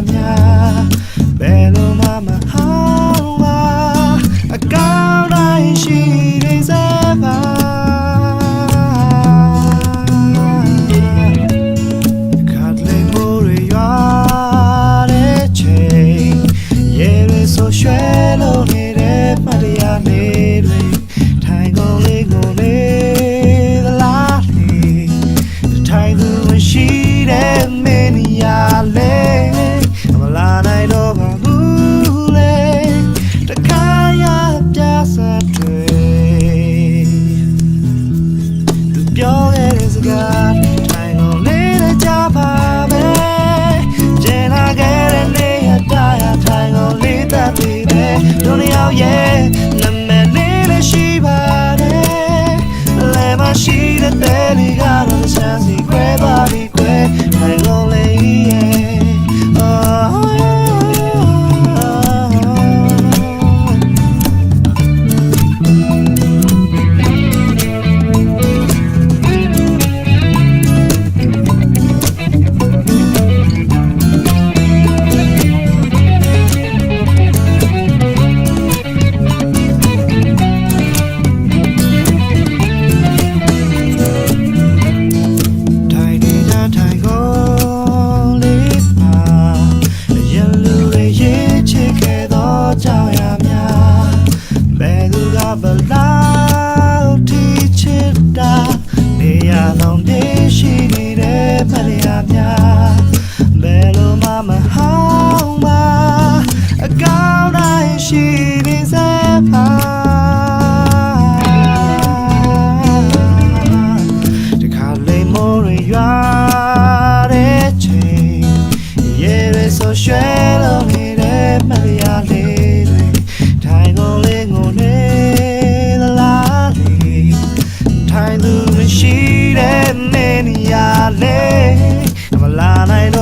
Yeah, bela God ထိုင်ကုန်လေးတဲ့ကြပါပဲကျင်လာခဲ့တဲ့နေ့အတိုင်းထိုင်ကုန်လေးတတ်ပြီပဲဒုနီယောရဲ့နမလေးလည်းရှိပါတယ်လဲမရှိတဲ့တဲ့လေးကတော့စမ်းစီ လို့ရွှဲလို့နေတဲ့မရလေးတွေထိုင်ကုန်လေးငိုနေသလားလေးထိုင်သူမရှိတဲ့နေနေရလေးမလာနိုင်တော့